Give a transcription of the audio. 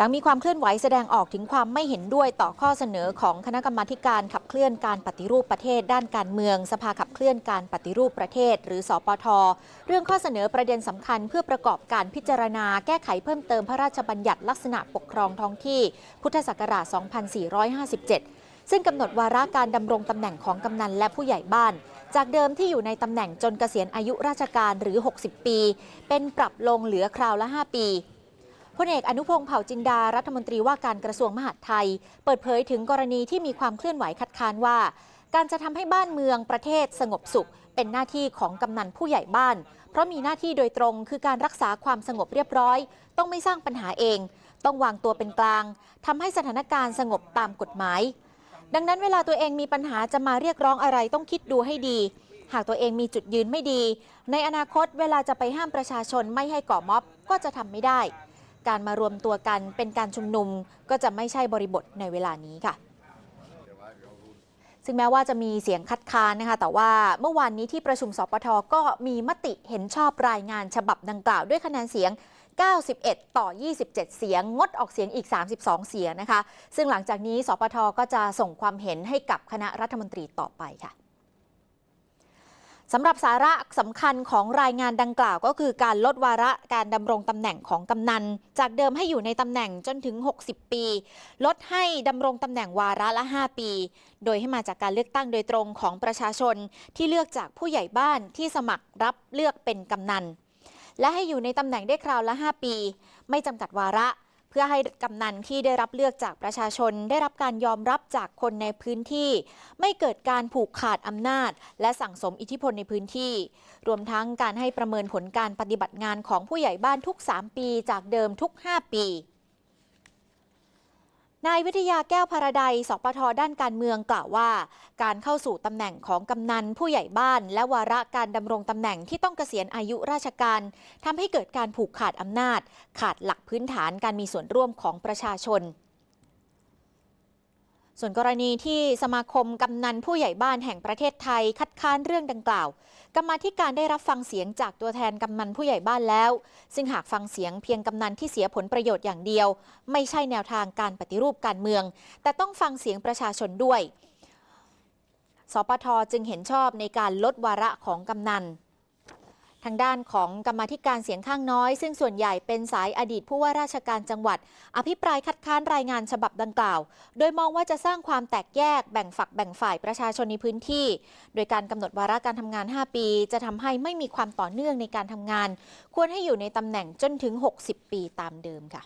หลังมีความเคลื่อนไหวแสดงออกถึงความไม่เห็นด้วยต่อข้อเสนอของคณะกรรมาการขับเคลื่อนการปฏิรูปประเทศ ด้านการเมือง สภาขับเคลื่อนการปฏิรูปประเทศ หรือสอปท เรื่องข้อเสนอประเด็นสำคัญ เพื่อประกอบการพิจารณาแก้ไขเพิ่มเติมพระราชบัญญัติลักษณะปกครองท้องที่ พุทธศักราช 2457ซึ่งกำหนดวาระการดำรงตำแหน่งของกำนันและผู้ใหญ่บ้าน จากเดิมที่อยู่ในตำแหน่งจนเกษียณอายุราชการหรือ 60 ปี เป็นปรับลงเหลือคราวละ 5 ปี พลเอกอนุพงศ์เผ่าจินดารัฐมนตรีว่าการกระทรวงมหาดไทย เปิดเผยถึงกรณีที่มีความเคลื่อนไหวคัดค้านว่า การจะทำให้บ้านเมืองประเทศสงบสุข เป็นหน้าที่ของกำนันผู้ใหญ่บ้าน เพราะมีหน้าที่โดยตรงคือการรักษาความสงบเรียบร้อย ต้องไม่สร้างปัญหาเอง ต้องวางตัวเป็นกลางทำให้สถานการณ์สงบตามกฎหมาย ดังนั้นเวลาตัวเองมีปัญหาจะมาเรียกร้องอะไรต้องคิดดูให้ดีหากตัวเองมีจุดยืนไม่ดี ในอนาคตเวลาจะไปห้ามประชาชนไม่ให้ก่อม็อบก็จะทำไม่ได้ การมารวมตัวกันเป็นการชุมนุมก็จะไม่ใช่บริบทในเวลานี้ค่ะ ซึ่งแม้ว่าจะมีเสียงคัดค้านนะคะ แต่ว่าเมื่อวานนี้ที่ประชุมสปทก็มีมติเห็นชอบรายงานฉบับดังกล่าวด้วยคะแนนเสียง 91 ต่อ 27 เสียง งดออกเสียงอีก 32 เสียงนะคะ ซึ่งหลังจากนี้สปทก็จะส่งความเห็นให้กับคณะรัฐมนตรีต่อไปค่ะ สำหรับสาระสำคัญของรายงานดังกล่าวก็คือการลดวาระการดำรงตำแหน่งของกำนัน จากเดิมให้อยู่ในตำแหน่งจนถึง 60 ปี ลดให้ดำรงตำแหน่งวาระละ 5 ปี โดยให้มาจากการเลือกตั้งโดยตรงของประชาชนที่เลือกจากผู้ใหญ่บ้านที่สมัครรับเลือกเป็นกำนัน และให้อยู่ในตำแหน่งได้คราวละ 5 ปี ไม่จำกัดวาระ เพื่อให้กำนันที่ได้รับเลือกจากประชาชน ได้รับการยอมรับจากคนในพื้นที่ ไม่เกิดการผูกขาดอำนาจ และสั่งสมอิทธิพลในพื้นที่ รวมทั้งการให้ประเมินผลการปฏิบัติงานของผู้ใหญ่บ้านทุก 3 ปีจากเดิมทุก 5 ปี นายวิทยาแก้วพาราไดสปทด้านการเมืองกล่าวว่า การเข้าสู่ตำแหน่งของกำนันผู้ใหญ่บ้าน และวาระการดำรงตำแหน่งที่ต้องเกษียณอายุราชการทำให้เกิดการผูกขาดอำนาจ ขาดหลักพื้นฐานการมีส่วนร่วมของประชาชน ส่วนกรณีที่สมาคมกำนันผู้ใหญ่บ้านแห่งประเทศไทยคัดค้านเรื่องดังกล่าวกรรมาธิการได้รับฟังเสียงจากตัวแทนกำนันผู้ใหญ่บ้านแล้ว ซึ่งหากฟังเสียงเพียงกำนันที่เสียผลประโยชน์อย่างเดียว ไม่ใช่แนวทางการปฏิรูปการเมือง แต่ต้องฟังเสียงประชาชนด้วย สปทจึงเห็นชอบในการลดวาระของกำนันางด้านของกรรมธิการเสียงข้างน้อย ซึ่งส่วนใหญ่เป็นสายอดีตผู้ว่าราชการจังหวัด อภิปรายคัดค้านรายงานฉบับดังกล่าว โดยมองว่าจะสร้างความแตกแยกแบ่งฝักแบ่งฝ่ายประชาชนในพื้นที่ โดยการกำหนดวาระการทำงาน 5 ปี จะทำให้ไม่มีความต่อเนื่องในการทำงาน ควรให้อยู่ในตำแหน่งจนถึง 60 ปีตามเดิมค่ะ